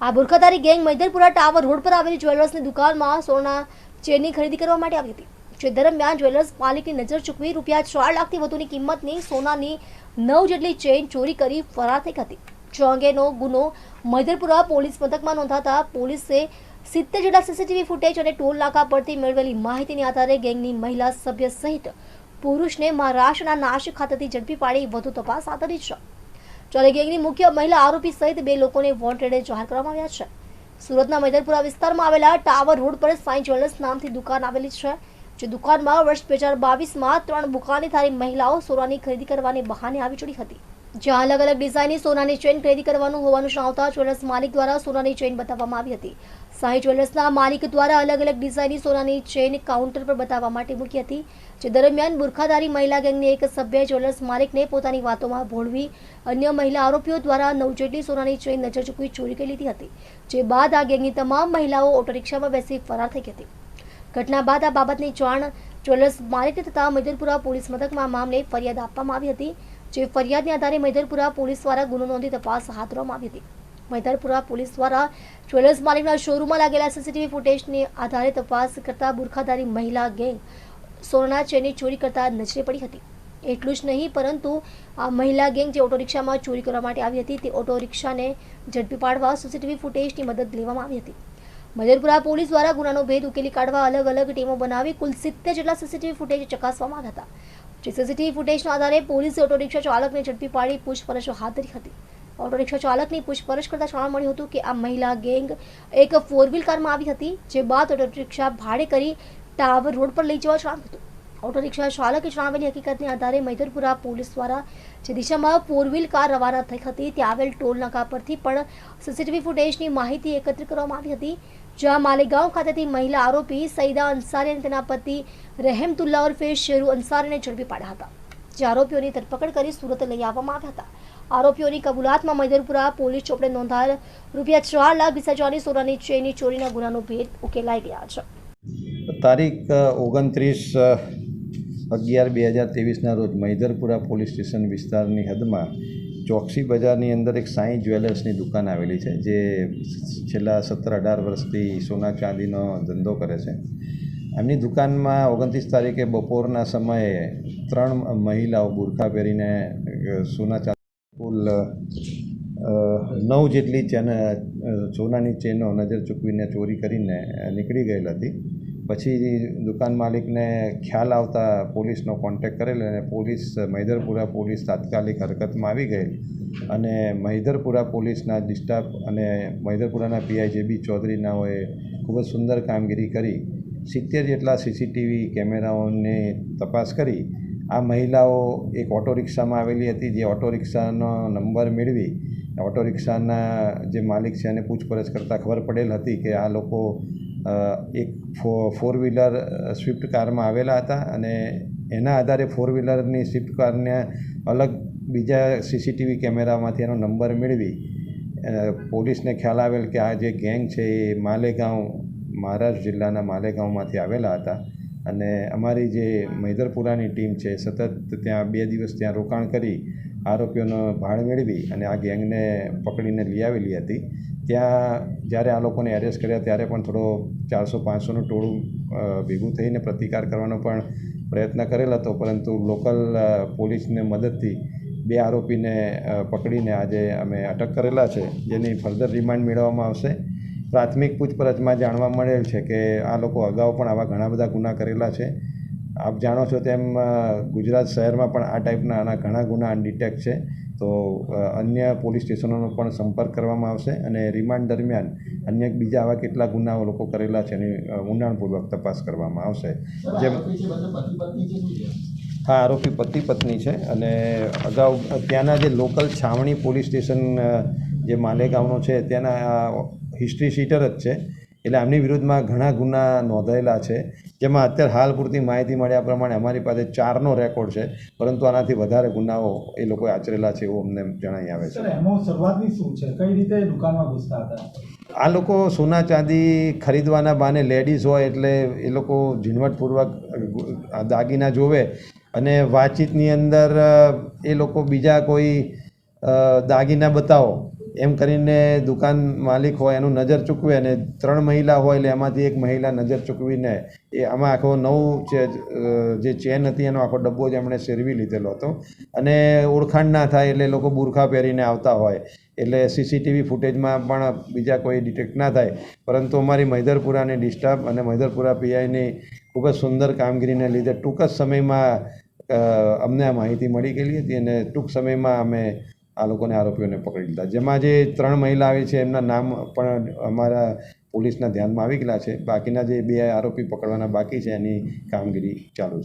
આ બુરખાધારી gang Maidarpura tower road પર આવેલી જ્વેલર્સની દુકાનમાં સોના ચેનની ખરીદી કરવા માટે આવી હતી, જે દરમિયાન જ્વેલર્સ માલિકની નજર ચૂકવી રૂપિયા ચાર લાખથી વધુની કિંમતની સોનાની નવ જેટલી ચેઇન ચોરી કરી ફરાર થઈ હતી. જો અંગેનો ગુનો મૈદરપુરા પોલીસ મથકમાં નોંધાતા પોલીસે સિત્તેર જેટલા સીસીટીવી ફૂટેજ અને ટોલ નાકા પરથી મેળવેલી માહિતીની આધારે ગેંગની મહિલા સભ્ય સહિત પુરુષને મહારાષ્ટ્રના નાશિક ખાતેથી ઝડપી પાડી વધુ તપાસ હાથ ધરી છે. જ્યારે ગેંગની મુખ્ય મહિલા આરોપી સહિત બે લોકોને વોન્ટેડ જાહેર કરવામાં આવ્યા છે. સુરતના મૈદરપુરા વિસ્તારમાં આવેલા ટાવર રોડ પર સાંઈ જ્વેલર્સ નામથી દુકાન આવેલી છે, જે દુકાનમાં વર્ષ બે હજાર બાવીસમાં ત્રણ બુકાનીધારી મહિલાઓ સોનાની ખરીદી કરવાની બહાને આવી ચડી હતી. જ્યાં અલગ અલગ ડિઝાઇનની સોનાની ચેઇન ખરીદી કરવાનું હોવાનું જણાવતા જ્વેલર્સ માલિક દ્વારા સોનાની ચેઇન બતાવવામાં આવી હતી. સાઈ જ્વેલર્સના માલિક દ્વારા અલગ અલગ ડિઝાઇનની સોનાની ચેઇન કાઉન્ટર પર બતાવવા માટે મૂકી હતી, જે દરમિયાન બુરખાધારી મહિલા ગેંગની એક સભ્ય જ્વેલર્સ માલિકને પોતાની વાતોમાં ભોળવી અન્ય મહિલા આરોપીઓ દ્વારા નવ જેટલી સોનાની ચેઇન નજર ચૂકવી ચોરી કરી લીધી હતી, જે બાદ આ ગેંગની તમામ મહિલાઓ ઓટો રિક્ષામાં બેસી ફરાર થઈ હતી. ઘટના બાદ આ બાબતની જાણ જ્વેલર્સ માલિક તથા મૈદરપુરા પોલીસ મથકમાં મામલે ફરિયાદ આપવામાં આવી હતી. જે ફરિયાદને આધારે મૈદરપુરા પોલીસ દ્વારા ગુનો નોંધી તપાસ હાથ ધરવામાં આવી હતી. મૈદરપુરા પોલીસ દ્વારા જ્વેલર્સ માલિકના શોરૂમમાં લાગેલા સીસીટીવી ફૂટેજને આધારે તપાસ કરતા બુરખાધારી મહિલા ગેંગ સોનાના ચેનની ચોરી કરતા નજરે પડી હતી. એટલું જ નહીં, પરંતુ આ મહિલા ગેંગ જે ઓટો રિક્ષામાં ચોરી કરવા માટે આવી હતી, તે ઓટો રિક્ષાને ઝડપી પાડવા સીસીટીવી ફૂટેજની મદદ લેવામાં આવી હતી. મજરપુરા પોલીસ દ્વારા ગુનાનો ભેદ ઉકેલી કાઢવા અલગ અલગ ટીમો બનાવી કુલ સિત્તેર જેટલા સીસીટીવી ફૂટેજ ચકાસવામાં આવ્યા હતા. સીસીટીવી ફૂટેજના આધારે પોલીસે ઓટો રિક્ષા ચાલકને ઝડપી પાડી પૂછપરછ હાથ ધરી હતી. ઓટો રિક્ષા ચાલકની પૂછપરછ કરતા જાણવા મળ્યું હતું કે આ મહિલા ગેંગ એક ફોર વ્હીલ કારમાં આવી હતી, જે બાદ ઓટો રિક્ષા ભાડે કરી ટાવર રોડ પર લઈ જવા જણાવ્યું હતું. ઓટો રિક્ષા ચાલકે જણાવેલી હકીકતને આધારે મૈદરપુરા પોલીસ દ્વારા જે દિશામાં ફોર વ્હીલ કાર રવાના થઈ હતી, ત્યાં આવેલ ટોલ નાકા પરથી પણ સીસીટીવી ફૂટેજની માહિતી એકત્રિત કરવામાં આવી હતી, જ્યાં માલેગાંવ ખાતેથી મહિલા આરોપી સઈદા અંસારી અને તેના પતિ રહેમતુલ્લા ઉર્ફે શેરુ અંસારીને ઝડપી પાડ્યા હતા. જે આરોપીઓની ધરપકડ કરી સુરત લઈ આવવામાં આવ્યા હતા. આરોપીઓની કબૂલાતમાં મૈદરપુરા પોલીસ ચોપડે નોંધાયેલ રૂપિયા ચાર લાખ વીસ હજારની સોનાની ચેનની ચોરીના ગુનાનો ભેદ ઉકેલાઈ ગયા છે. તારીખ ઓગણત્રીસ અગિયાર બે હજાર ત્રેવીસના રોજ મૈદરપુરા પોલીસ સ્ટેશન વિસ્તારની હદમાં ચોકસી બજારની અંદર એક સાંઈ જ્વેલર્સની દુકાન આવેલી છે, જે છેલ્લા સત્તર અઢાર વર્ષથી સોના ચાંદીનો ધંધો કરે છે. એમની દુકાનમાં ઓગણત્રીસ તારીખે બપોરના સમયે ત્રણ મહિલાઓ બુરખા પહેરીને સોના ચાંદી કુલ નવ જેટલી ચેન સોનાની ચેનો નજર ચૂકવીને ચોરી કરીને નીકળી ગયેલ હતી. પછી દુકાન માલિકને ખ્યાલ આવતા પોલીસનો કોન્ટેક કરેલ અને પોલીસ, મૈદરપુરા પોલીસ તાત્કાલિક હરકતમાં આવી ગઈ અને મૈદરપુરા પોલીસના ડિસ્ટાફ અને મૈદરપુરાના પીઆઈ જે બી ચૌધરીનાઓએ ખૂબ જ સુંદર કામગીરી કરી. સિત્તેર જેટલા સીસીટીવી કેમેરાઓની તપાસ કરી. આ મહિલાઓ એક ઓટો રિક્ષામાં આવેલી હતી, જે ઓટો રિક્ષાનો નંબર મેળવી. ઓટો રિક્ષાના જે માલિક છે એને પૂછપરછ કરતાં ખબર પડેલ હતી કે આ લોકો એક ફો ફોર વ્હીલર સ્વિફ્ટ કારમાં આવેલા હતા અને એના આધારે ફોર વ્હીલરની સ્વિફ્ટ કારને અલગ બીજા સીસીટીવી કેમેરામાંથી એનો નંબર મેળવી. પોલીસને ખ્યાલ આવેલ કે આ જે ગેંગ છે એ માલેગાંવ, મહારાષ્ટ્ર જિલ્લાના માલેગાંવમાંથી આવેલા હતા અને અમારી જે મૈદરપુરાની ટીમ છે સતત ત્યાં બે દિવસ ત્યાં રોકાણ કરી આરોપીઓનો ભાળ મેળવી અને આ ગેંગને પકડીને લઈ આવેલી હતી. ત્યાં જ્યારે આ લોકોને એરેસ્ટ કર્યા ત્યારે પણ થોડો ચારસો પાંચસોનું ટોળું ભેગું થઈને પ્રતિકાર કરવાનો પણ પ્રયત્ન કરેલ હતો. પરંતુ લોકલ પોલીસને મદદથી બે આરોપીને પકડીને આજે અમે અટક કરેલા છે, જેની ફર્ધર રિમાન્ડ મેળવવામાં આવશે. પ્રાથમિક પૂછપરછમાં જાણવા મળેલ છે કે આ લોકો અગાઉ પણ આવા ઘણા બધા ગુના કરેલા છે. આપ જાણો છો તેમ ગુજરાત શહેરમાં પણ આ ટાઈપના આના ઘણા ગુના અનડિટેક્ટ છે. તો અન્ય પોલીસ સ્ટેશનોનો પણ સંપર્ક કરવામાં આવશે અને રિમાન્ડ દરમિયાન અન્ય બીજા આવા કેટલા ગુનાઓ લોકો કરેલા છે એની ઊંડાણપૂર્વક તપાસ કરવામાં આવશે. જેમ હા, આરોપી પતિ પત્ની છે અને અગાઉ ત્યાંના જે લોકલ છાવણી પોલીસ સ્ટેશન જે માલેગાંવનો છે, ત્યાંના હિસ્ટ્રી શીટર જ છે. એટલે આમની વિરુદ્ધમાં ઘણા ગુના નોંધાયેલા છે. જેમાં અત્યારે હાલ પૂરતી માહિતી મળ્યા પ્રમાણે અમારી પાસે ચારનો રેકોર્ડ છે. પરંતુ આનાથી વધારે ગુનાઓ એ લોકોએ આચરેલા છે એવું અમને જણાઈ આવે છે. એમાં શરૂઆતની શું છે? કઈ રીતે દુકાનમાં ઘૂસતા હતા? આ લોકો સોના ચાંદી ખરીદવાના બાને લેડીઝ હોય એટલે એ લોકો ઝીણવટપૂર્વક દાગીના જોવે અને વાતચીતની અંદર એ લોકો બીજા કોઈ દાગીના બતાવો. એમ કરીને દુકાન માલિક હોય, એનું નજર ચૂકવે અને ત્રણ મહિલા હોય એટલે એમાંથી એક મહિલા નજર ચૂકવીને એ આમાં આખો નવું જે ચેન હતી એનો આખો ડબ્બો જ એમણે શેરવી લીધેલો હતો. અને ઓળખાણ ના થાય એટલે લોકો બુરખા પહેરીને આવતા હોય. એટલે સીસીટીવી ફૂટેજમાં પણ બીજા કોઈ ડિટેક્ટ ના થાય. પરંતુ અમારી મૈધરપુરાની ડિસ્ટર્બ અને મૈધરપુરા પીઆઈની ખૂબ જ સુંદર કામગીરીને લીધે ટૂંક જ સમયમાં અમને આ માહિતી મળી ગયેલી હતી અને ટૂંક સમયમાં અમે આ લોકોને આરોપીઓને પકડી લીધા. જેમાં જે ત્રણ મહિલા આવી છે, એમના નામ પણ અમારા પોલીસના ધ્યાનમાં આવી ગયેલા છે. બાકીના જે બે આરોપી પકડવાના બાકી છે, એની કામગીરી ચાલુ છે.